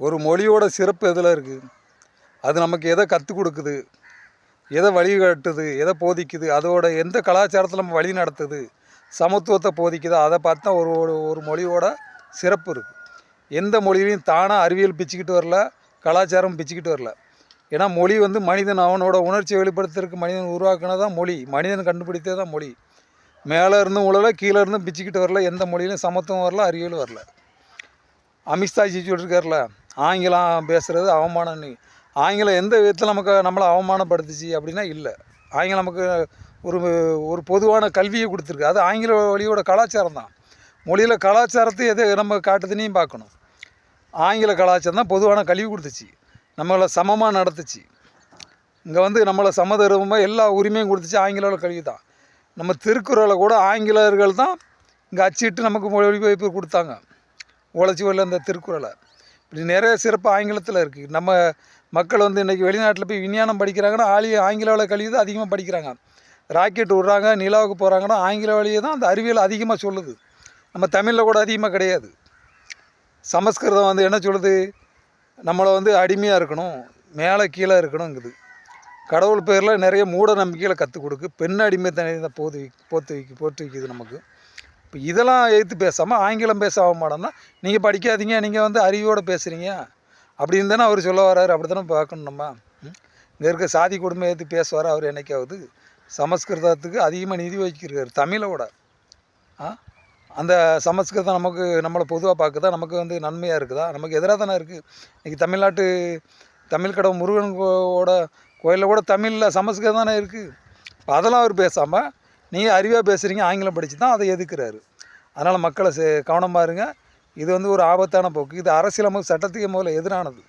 ஒரு மொழியோட சிறப்பு எதில் இருக்குது அது நமக்கு எதை கற்றுக் கொடுக்குது? எதை வழிகாட்டுது? எதை போதிக்குது? அதோட எந்த கலாச்சாரத்தில் நம்ம வழி நடத்துது? சமத்துவத்தை போதிக்குதோ? அதை பார்த்து தான் ஒரு ஒரு ஒரு மொழியோட சிறப்பு இருக்குது எந்த மொழியிலையும் தானாக அறிவியல் பிச்சுக்கிட்டு வரல கலாச்சாரம் பிச்சுக்கிட்டு வரல. ஏன்னா மொழி வந்து மனிதன் அவனோட உணர்ச்சியை வெளிப்படுத்துறதுக்கு மனிதன் உருவாக்குனது தான் மொழி. மனிதன் கண்டுபிடித்தே தான் மொழி. மேலே இருந்தும் உழல கீழே இருந்தும் பிச்சுக்கிட்டு வரல. எந்த மொழியிலும் சமத்துவம் வரல அறிவியலும் வரல. அமித்ஷாஜி சொல்லியிருக்காருல ஆங்கிலம் பேசுகிறது அவமானம் நீ. ஆங்கிலம் எந்த விதத்தில் நமக்கு நம்மளை அவமானப்படுத்துச்சு அப்படின்னா இல்லை. ஆங்கிலம் நமக்கு ஒரு ஒரு பொதுவான கல்வியை கொடுத்துருக்கு. அது ஆங்கில வழியோட கலாச்சாரம் தான். மொழியில் கலாச்சாரத்தை எது நம்ம காட்டுதுன்னையும் பார்க்கணும். ஆங்கில கலாச்சாரம் தான் பொதுவான கல்வி கொடுத்துச்சு. நம்மளை சமமாக நடத்துச்சு. இங்கே வந்து நம்மளை சமதர்மமாக எல்லா உரிமையும் கொடுத்துச்சு ஆங்கில கல்வி தான். நம்ம திருக்குறளை கூட ஆங்கிலேயர்கள் தான் இங்கே அச்சிட்டு நமக்கு மொழிபெயர்ப்பு கொடுத்தாங்க. உழைச்சி வரல இந்த திருக்குறளை. இப்படி நிறைய சிறப்பு ஆங்கிலத்தில் இருக்குது நம்ம மக்கள் வந்து இன்றைக்கி வெளிநாட்டில் போய் விஞ்ஞானம் படிக்கிறாங்கன்னா ஆலி ஆங்கில வழி கல்வி தான் அதிகமாக படிக்கிறாங்க. ராக்கெட் விட்றாங்க நிலாவுக்கு போகிறாங்கன்னா ஆங்கில வழியை தான் அந்த அறிவியல் அதிகமாக சொல்லுது. நம்ம தமிழில் கூட அதிகமாக கிடையாது. சமஸ்கிருதம் வந்து என்ன சொல்லுது? நம்மளை வந்து அடிமையாக இருக்கணும் மேலே கீழே இருக்கணுங்குது. கடவுள் பேரில் நிறைய மூட நம்பிக்கைகளை கற்றுக் கொடுக்கு. பெண் அடிமை தனியாக தான் போத்து வைக்க போட்டு வைக்குது நமக்கு. இப்போ இதெல்லாம் எடுத்து பேசாமல் ஆங்கிலம் பேச ஆக மாட்டோம்னா நீங்கள் படிக்காதீங்க நீங்கள் வந்து அறிவோடு பேசுகிறீங்க அப்படின்னு தானே அவர் சொல்ல வர்றாரு. அப்படி தானே பார்க்கணும் நம்ம. ம்? இங்கே இருக்க சாதி கொடுமை எடுத்து பேசுவார் அவர் என்னைக்காவது? சமஸ்கிருதத்துக்கு அதிகமாக நிதி வகிக்கிறார் தமிழோட. ஆ? அந்த சமஸ்கிருதம் நமக்கு நம்மளை பொதுவாக பார்க்குதா? நமக்கு வந்து நன்மையாக இருக்குதா? நமக்கு எதிராக தானே இருக்குது இன்றைக்கி தமிழ்நாட்டு தமிழ் கடவுள் முருகன் கோட கோயிலில் கூட தமிழில் சமஸ்கிருதம் தானே இருக்குது இப்போ அதெல்லாம் அவர் பேசாமல் நீங்கள் அறிவாக பேசுகிறீங்க ஆங்கிலம் படித்து தான் அதை எதுக்குறாரு. அதனால் மக்களை சே கவனமாக இருங்க. இது வந்து ஒரு ஆபத்தான போக்கு. இது அரசியலமைப்பு சட்டத்துக்கு முதல்ல எதிரானது.